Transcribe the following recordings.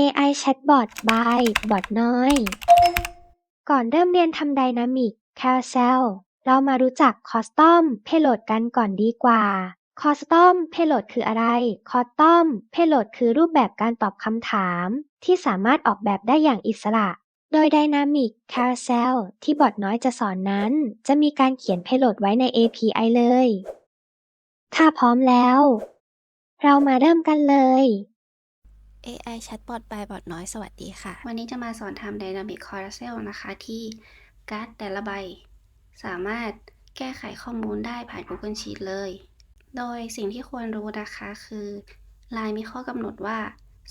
AI Chatbot by บอทน้อย ก่อนเริ่มเรียนทำ Dynamic Carousel เรามารู้จัก Custom Payload กันก่อนดีกว่า Custom Payload คืออะไร Custom Payload คือรูปแบบการตอบคำถาม ที่สามารถออกแบบได้อย่างอิสระ โดย Dynamic Carousel ที่บอทน้อยจะสอนนั้น จะมีการเขียน Payload ไว้ใน API เลย ถ้าพร้อมแล้ว เรามาเริ่มกันเลย AI Chatbot by บอทน้อยสวัสดีค่ะ วันนี้จะมาสอนทำ Dynamic Carousel นะคะที่การ์ดแต่ละใบ สามารถแก้ไขข้อมูลได้ผ่าน Google Sheet เลย โดยสิ่งที่ควรรู้นะคะคือ Line มีข้อกำหนดว่า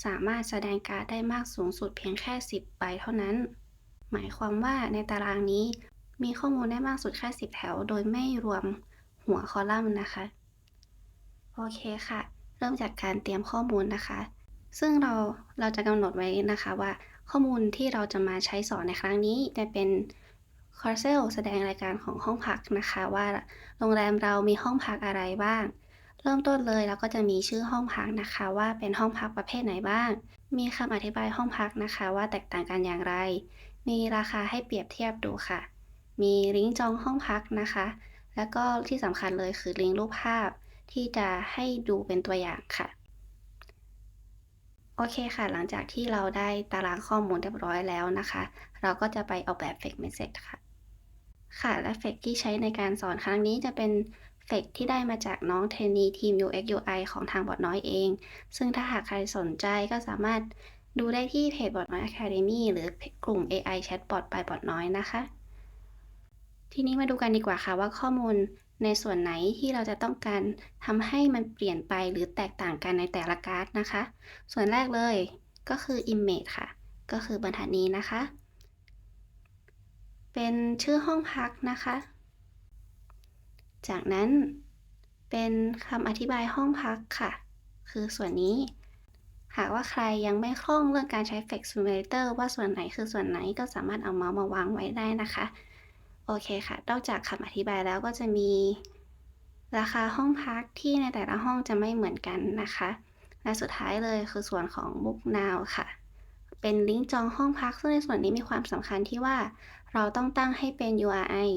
สามารถแสดงการ์ดได้มากสูงสุดเพียงแค่ 10 ใบเท่านั้น หมายความว่าในตารางนี้ มีข้อมูลได้มากสุดแค่ 10 แถว โดยไม่รวมหัวคอลัมน์นะคะ โอเคค่ะ เริ่มจากการเตรียมข้อมูลนะคะ ซึ่งเราเราจะกำหนดไว้นะคะว่าข้อมูลที่เราจะมาใช้สอนในครั้งนี้จะเป็น c a r c e l แสดงรายการของห้องพักนะคะ ว่าโรงแรมเรามีห้องพักอะไรบ้าง เริ่มต้นเลยเราก็จะมีชื่อห้องพักนะคะ ว่าเป็นห้องพักประเภทไหนบ้าง มีคำอธิบายห้องพักนะคะ ว่าแตกต่างกันอย่างไร มีราคาให้เปรียบเทียบดูค่ะ มีลิงก์จองห้องพักนะคะ แล้วก็ที่สำคัญเลยคือลิงก์รูปภาพที่จะให้ดูเป็นตัวอย่างค่ะ โอเคค่ะ หลังจากที่เราได้ตารางข้อมูลเรียบร้อยแล้วนะคะ เราก็จะไปออกแบบ Fake Message ค่ะ ค่ะ และ Fake ที่ใช้ในการสอนครั้งนี้จะเป็น Fake ที่ได้มาจากน้องเทรนนีทีม UX UI ของทางบอดน้อยเอง ซึ่งถ้าหากใครสนใจก็สามารถดูได้ที่เพจบอดน้อย Academy หรือกลุ่ม AI Chatbot by บอดน้อยนะคะ ทีนี้มาดูกันดีกว่าค่ะว่าข้อมูล ในส่วนไหนที่เราจะต้องการทำให้มันเปลี่ยนไปหรือแตกต่างกันในแต่ละการ์ดนะคะ ส่วนแรกเลยก็คือ image ค่ะ ก็คือบรรทัดนี้นะคะ เป็นชื่อห้องพักนะคะ จากนั้นเป็นคำอธิบายห้องพักค่ะ คือส่วนนี้ หากว่าใครยังไม่คล่องเรื่องการใช้ Flex Simulator ว่าส่วนไหนคือส่วนไหนก็สามารถเอาเมาส์มาวางไว้ได้นะคะ โอเคค่ะ นอกจากคำอธิบายแล้วก็จะมีราคาห้องพักที่ในแต่ละห้องจะไม่เหมือนกันนะคะ และสุดท้ายเลยคือส่วนของ Book Now ค่ะ เป็นลิงก์จองห้องพัก ซึ่งในส่วนนี้มีความสำคัญที่ว่าเราต้องตั้งให้เป็น URI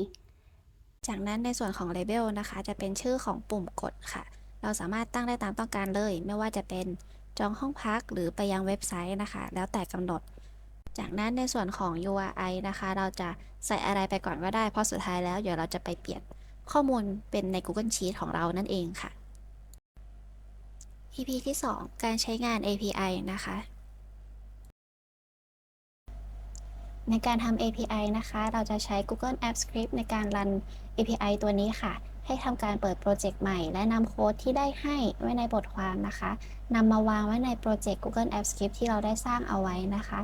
จากนั้นในส่วนของ Label นะคะ จะเป็นชื่อของปุ่มกดค่ะ เราสามารถตั้งได้ตามต้องการเลย ไม่ว่าจะเป็นจองห้องพักหรือไปยังเว็บไซต์นะคะ แล้วแต่กำหนด จากนั้นในส่วนของ URI นะคะ เราจะใส่อะไรไปก่อนก็ได้ เพราะสุดท้ายแล้วเดี๋ยวเราจะไปเปลี่ยนข้อมูลเป็นใน Google Sheet ของเรานั่นเองค่ะ EP ที่ 2 การใช้งาน API นะคะ ในการทำ API นะคะ เราจะใช้ Google App Script ในการรัน API ตัวนี้ค่ะ ให้ทำการเปิดโปรเจกต์ใหม่ และนำโค้ดที่ได้ให้ไว้ในบทความนะคะนำมาวางไว้ในโปรเจกต์ Google App Script ที่เราได้สร้างเอาไว้นะคะ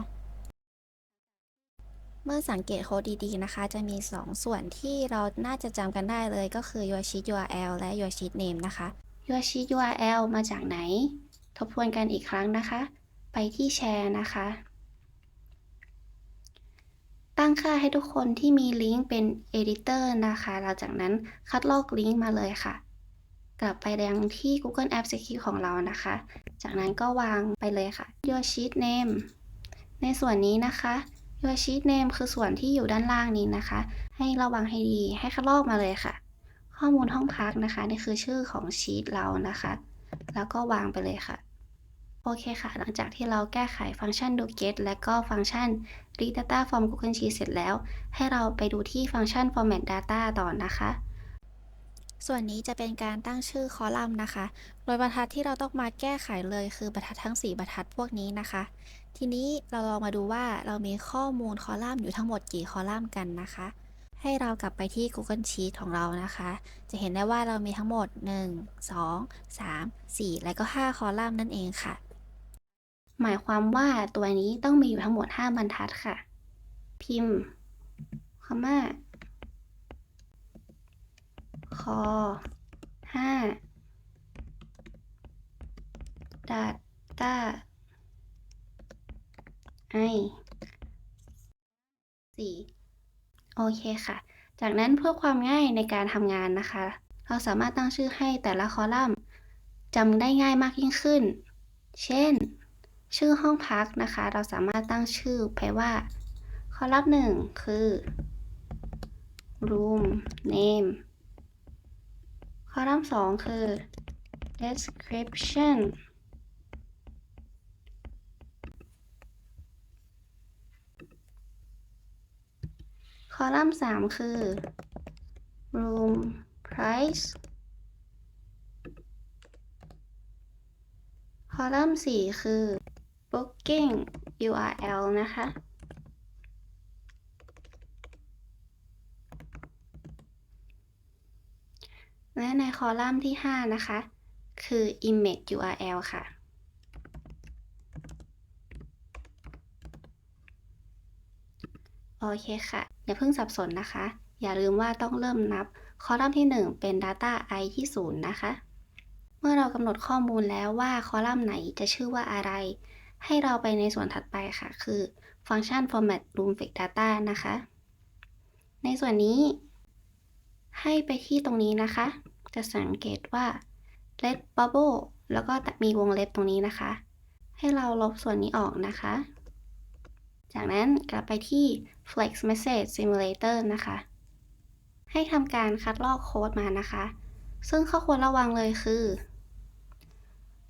เมื่อสังเกตโค้ดดีๆนะคะ จะมี 2 ส่วนที่เราน่าจะจำกันได้เลยก็คือ your sheet URL และ your sheet name นะคะ your sheet URL มาจากไหน ทบทวนกันอีกครั้งนะคะ ไปที่แชร์นะคะ ตั้งค่าให้ทุกคนที่มีลิงก์เป็น editor นะคะหลังจากนั้นคัดลอกลิงก์มาเลยค่ะ กลับไปยังที่ Google Apps Script ของเรานะคะ จากนั้นก็วางไปเลยค่ะ your sheet name ในส่วนนี้นะคะ your sheet name คือส่วนที่อยู่ด้านล่างนี้นะคะ ให้ระวังให้ดีให้คัดลอกมาเลยค่ะ ข้อมูลห้องพักนะคะ นี่คือชื่อของชีตเรานะคะ แล้วก็วางไปเลยค่ะโอเคค่ะ หลังจากที่เราแก้ไขฟังก์ชัน do get และก็ฟังก์ชัน read data from Google Sheet เสร็จแล้ว ให้เราไปดูที่ฟังก์ชัน format data ต่อนะคะ ส่วนนี้จะเป็นการตั้งชื่อคอลัมน์นะคะ โดยบรรทัดที่เราต้องมาแก้ไขเลยคือบรรทัดทั้ง 4 บรรทัดพวกนี้นะคะ ทีนี้เราลองมาดูว่าเรามีข้อมูลคอลัมน์อยู่ทั้งหมดกี่คอลัมน์กันนะคะ ให้เรากลับไปที่ Google Sheet ของเรานะคะ จะเห็นได้ว่าเรามีทั้งหมด 1 2 3 4 และก็ 5 คอลัมน์นั่นเองค่ะ หมายความว่าตัวนี้ต้องมีอยู่ทั้งหมด 5 บรรทัดค่ะ พิมพ์คอมมา คอห้าดัตต้าไอสี่โอเคค่ะ จากนั้นเพื่อความง่ายในการทำงานนะคะ เราสามารถตั้งชื่อให้แต่ละคอลัมน์จำได้ง่ายมากยิ่งขึ้น เช่น ชื่อห้องพักนะคะ เราสามารถตั้งชื่อไปว่า คอลัมน์หนึ่งคือ room name อลัมน์สองคือ description คอลัมน์สามคือ room price คอลัมน์สี่คือ booking URL นะคะ และในคอลัมน์ที่ 5 นะคะ คือ image URL ค่ะ โอเคค่ะ อย่าเพิ่งสับสนนะคะ อย่าลืมว่าต้องเริ่มนับคอลัมน์ที่ 1 เป็น data i ที่ 0 นะคะ เมื่อเรากำหนดข้อมูลแล้วว่าคอลัมน์ไหนจะชื่อว่าอะไร ให้เราไปในส่วนถัดไปค่ะ คือฟังก์ชัน format room fake data นะคะ ในส่วนนี้ ให้ไปที่ตรงนี้นะคะ จะสังเกตว่า red bubble แล้วก็มีวงเล็บตรงนี้นะคะ ให้เราลบส่วนนี้ออกนะคะ จากนั้นกลับไปที่ flex message simulator นะคะ ให้ทำการคัดลอกโค้ดมานะคะ ซึ่งข้อควรระวังเลยคือ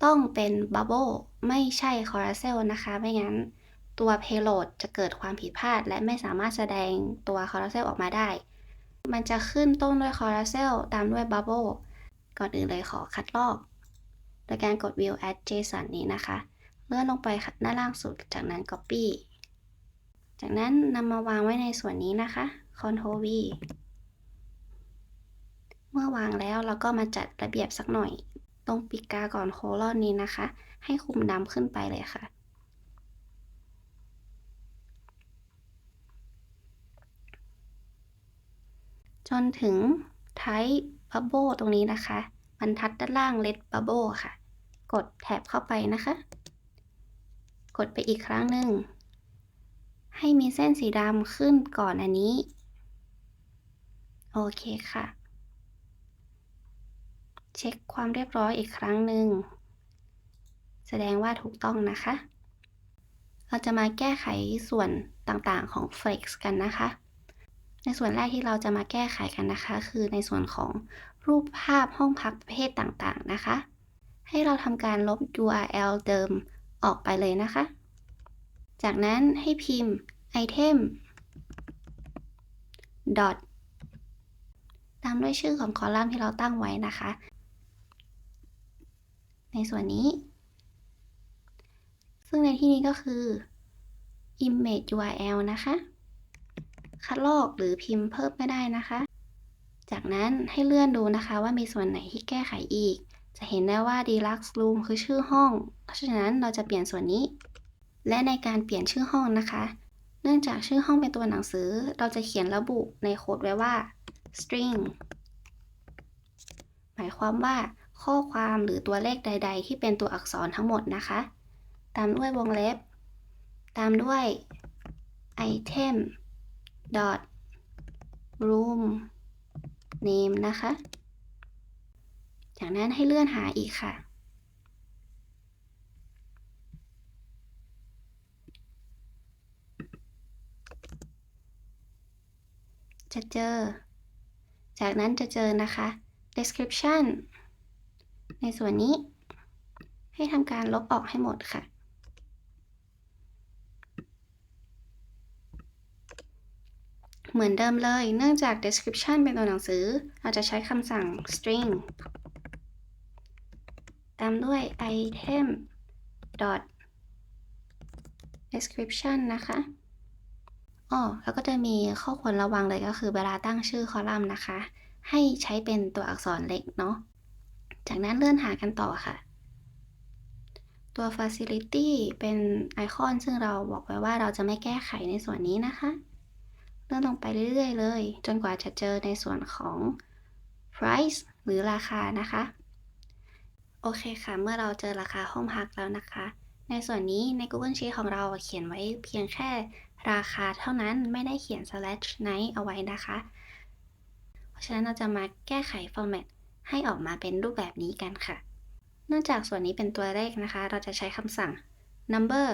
ต้องเป็น bubble ไม่ใช่ carousel นะคะ ไม่งั้นตัว payload จะเกิดความผิดพลาด และไม่สามารถแสดงตัว carousel ออกมาได้ มันจะขึ้นต้นด้วย carousel ตามด้วย bubble ก่อนอื่นเลยขอคัดลอก โดยการกด view as json นี้นะคะ เลื่อนลงไปด้านล่างสุด จากนั้น copy จากนั้นนำมาวางไว้ในส่วนนี้นะคะ Ctrl V เมื่อวางแล้วเราก็มาจัดระเบียบสักหน่อย ตรงปีกกาก่อนโคลอนนี้นะคะ ให้คุมดำขึ้นไปเลยค่ะ จนถึง Type Bubble ตรงนี้นะคะ บรรทัดด้านล่าง Red Bubble ค่ะ กดแท็บเข้าไปนะคะ กดไปอีกครั้งหนึ่ง ให้มีเส้นสีดำขึ้นก่อนอันนี้ โอเคค่ะ เช็คความเรียบร้อยอีกครั้งหนึ่ง แสดงว่าถูกต้องนะคะ เราจะมาแก้ไขส่วนต่างๆของ Flex กันนะคะ ในส่วนแรกที่เราจะมาแก้ไขกันนะคะ คือในส่วนของรูปภาพห้องพักประเภทต่างๆนะคะ ให้เราทำการลบ URL เดิมออกไปเลยนะคะ จากนั้นให้พิมพ์ item dot ตามด้วยชื่อของคอลัมน์ที่เราตั้งไว้นะคะ ในส่วนนี้ ซึ่งในที่นี้ก็คือ image URL นะคะ คัดลอกหรือพิมพ์เพิ่มไม่ได้นะคะ จากนั้นให้เลื่อนดูนะคะว่ามีส่วนไหนที่แก้ไขอีก จะเห็นได้ว่า deluxe room คือชื่อห้อง เพราะฉะนั้นเราจะเปลี่ยนส่วนนี้ และในการเปลี่ยนชื่อห้องนะคะ เนื่องจากชื่อห้องเป็นตัวหนังสือ เราจะเขียนระบุในโค้ดไว้ว่า string หมายความว่าข้อความหรือตัวเลขใด ๆ ที่เป็นตัวอักษรทั้งหมดนะคะ ตามด้วยวงเล็บ ตามด้วย item dot room name นะคะ จากนั้นให้เลื่อนหาอีกค่ะ จะเจอ จากนั้นจะเจอนะคะ description ในส่วนนี้ ให้ทำการลบออกให้หมดค่ะ เหมือนเดิมเลย เนื่องจาก description เป็นตัวหนังสือ เราจะใช้คำสั่ง string ตามด้วย item dot description นะคะอ๋อแล้วก็จะมีข้อควรระวังเลยก็คือเวลาตั้งชื่อคอลัมน์นะคะ ให้ใช้เป็นตัวอักษรเล็กเนาะ จากนั้นเลื่อนหากันต่อค่ะ ตัว facility เป็นไอคอนซึ่งเราบอกไว้ว่าเราจะไม่แก้ไขในส่วนนี้นะคะ เลื่อนลงไปเรื่อยๆเลย จนกว่าจะเจอในส่วนของ price หรือราคานะคะ โอเคค่ะ เมื่อเราเจอราคาห้องพักแล้วนะคะ ในส่วนนี้ใน Google Sheet ของเราเขียนไว้เพียงแค่ราคาเท่านั้นไม่ได้เขียน slash night เอาไว้นะคะ เพราะฉะนั้นเราจะมาแก้ไข format ให้ออกมาเป็นรูปแบบนี้กันค่ะ เนื่องจากส่วนนี้เป็นตัวเลขนะคะ เราจะใช้คำสั่ง number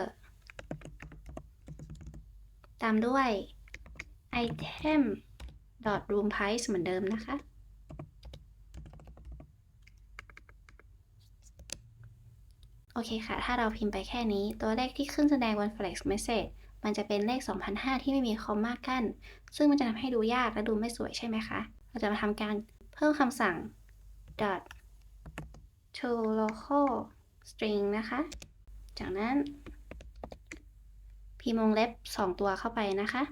ตามด้วย item dot room price เหมือนเดิมนะคะ โอเคค่ะ ถ้าเราพิมพ์ไปแค่นี้ ตัวเลขที่ขึ้นแสดงบน flex message มันจะเป็นเลข 2005 ที่ไม่มีคอมมากั้น ซึ่งมันจะทำให้ดูยากและดูไม่สวยใช่ไหมคะ เราจะมาทำการเพิ่มคำสั่ง dot to local string นะคะ จากนั้น พิมพ์วงเล็บ 2 ตัวเข้าไปนะคะ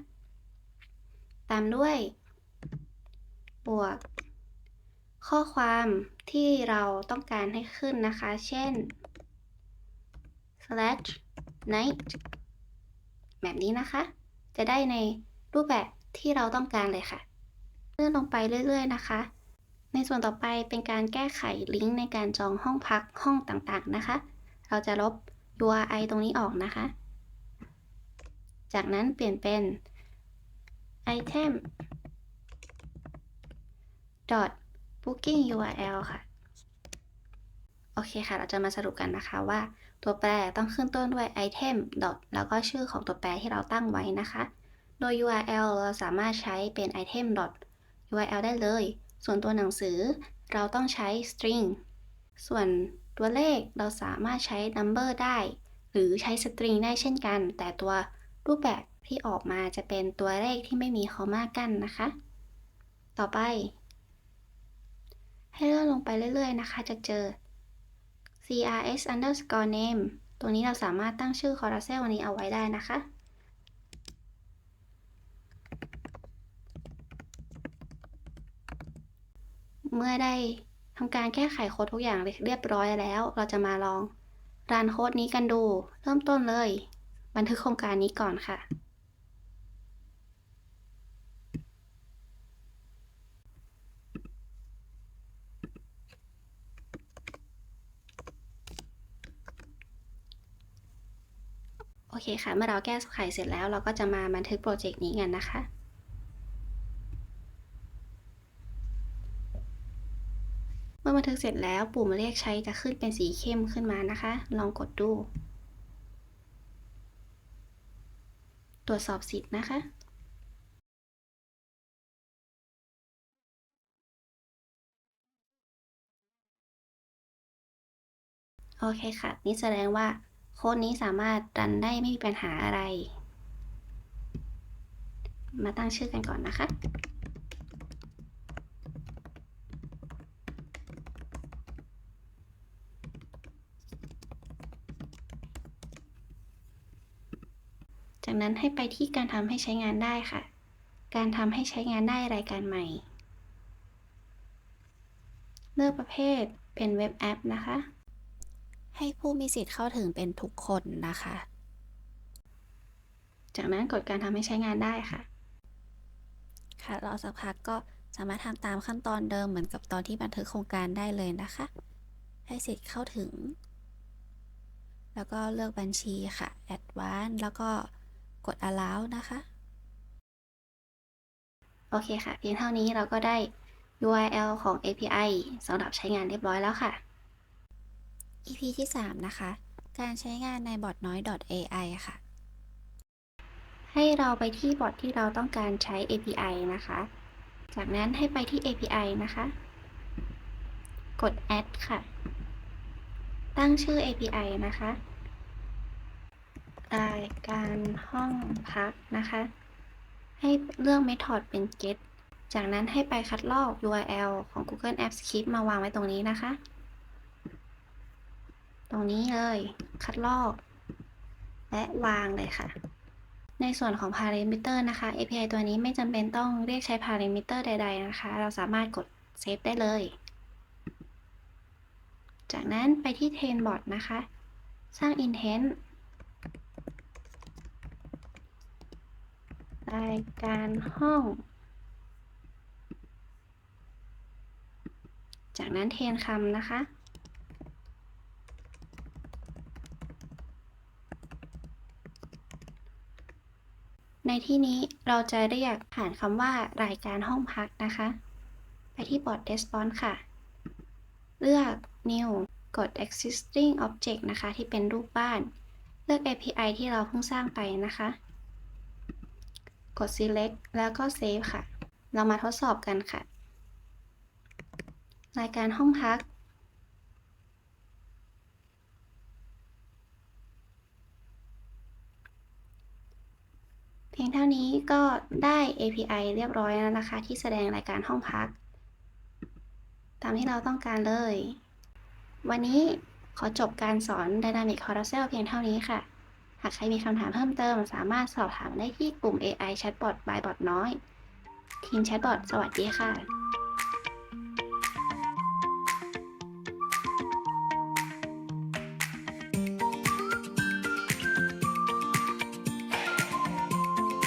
ตามด้วย บวก ข้อความที่เราต้องการให้ขึ้นนะคะ เช่น slash night แบบนี้นะคะ จะได้ในรูปแบบที่เราต้องการเลยค่ะ เลื่อนลงไปเรื่อย ๆ นะคะ ในส่วนต่อไปเป็นการแก้ไขลิงก์ในการจองห้องพักห้องต่างๆนะคะ เราจะลบ URI ตรงนี้ออกนะคะ จากนั้นเปลี่ยนเป็น item dot booking URL ค่ะ โอเคค่ะ เราจะมาสรุปกันนะคะว่าตัวแปรต้องขึ้นต้นด้วย item dot แล้วก็ชื่อของตัวแปรที่เราตั้งไว้นะคะ โดย URL เราสามารถใช้เป็น item dot URL ได้เลย ส่วนตัวหนังสือเราต้องใช้ string ส่วนตัวเลขเราสามารถใช้ number ได้ หรือใช้ string ได้เช่นกัน แต่ตัวรูปแบบ ที่ออกมาจะเป็นตัวเลขที่ไม่มีคอมมากั้นนะคะ ต่อไป ให้เลื่อนลงไปเรื่อยๆนะคะ จะเจอ crs underscore name ตรงนี้เราสามารถตั้งชื่อ carousel นี้เอาไว้ได้นะคะ เมื่อได้ทำการแก้ไขโค้ดทุกอย่างเรียบร้อยแล้ว เราจะมาลองรันโค้ดนี้กันดู เริ่มต้นเลย บันทึกโครงการนี้ก่อนค่ะ ค่ะ เมื่อเราแก้ไขเสร็จแล้ว เราก็จะมาบันทึกโปรเจกต์นี้กันนะคะ เมื่อบันทึกเสร็จแล้วปุ่มเรียกใช้จะขึ้นเป็นสีเข้มขึ้นมานะคะ ลองกดดู ตรวจสอบสิทธิ์นะคะโอเคค่ะ นี่แสดงว่า โค้ดนี้สามารถรันได้ไม่มีปัญหาอะไร มาตั้งชื่อกันก่อนนะคะจากนั้นให้ไปที่การทำให้ใช้งานได้ค่ะ การทำให้ใช้งานได้รายการใหม่ เลือกประเภทเป็นเว็บแอปนะคะ ให้ผู้มีสิทธิ์เข้าถึงเป็นทุกคนนะคะ จากนั้นกดการทำให้ใช้งานได้ค่ะ ค่ะรอสักพักก็สามารถทำตามขั้นตอนเดิมเหมือนกับตอนที่บันทึกโครงการได้เลยนะคะ ให้สิทธิ์เข้าถึง แล้วก็เลือกบัญชีค่ะ Advanced แล้วก็กด Allow นะคะ โอเคค่ะ เพียงเท่านี้เราก็ได้ URL ของ API สำหรับใช้งานเรียบร้อยแล้วค่ะ EP ที่ 3 นะคะ การใช้งานในบอทน้อย .ai ค่ะ ให้เราไปที่บอทที่เราต้องการใช้ API นะคะ จากนั้นให้ไปที่ API นะคะ กด add ค่ะ ตั้งชื่อ API นะคะ รายการห้องพักนะคะ ให้เลือก method เป็น get จากนั้นให้ไปคัดลอก URL ของ Google Apps Script มาวางไว้ตรงนี้นะคะ ตรงนี้เลย คัดลอก และวางเลยค่ะ ในส่วนของ parameter นะคะ API ตัวนี้ไม่จำเป็นต้องเรียกใช้ parameter ใด ๆ นะคะ เราสามารถกด save ได้เลย จากนั้นไปที่ trainbot นะคะ สร้าง intent รายการห้อง จากนั้นเทนคำนะคะ ในที่นี้เราจะเรียกผ่านคำว่ารายการห้องพักนะคะ ไปที่บอร์ด response ค่ะ เลือก new กด existing object นะคะ ที่เป็นรูปบ้าน เลือก API ที่เราเพิ่งสร้างไปนะคะ กด select แล้วก็ save ค่ะ เรามาทดสอบกันค่ะ รายการห้องพัก เพียงเท่านี้ก็ได้ API เรียบร้อยแล้วนะคะ ที่แสดงรายการห้องพัก ตามที่เราต้องการเลย วันนี้ขอจบการสอน Dynamic Carousel เพียงเท่านี้ค่ะ หากใครมีคำถามเพิ่มเติม สามารถสอบถามได้ที่กลุ่ม AI Chatbot by Bot น้อย ทีม Chatbot สวัสดีค่ะ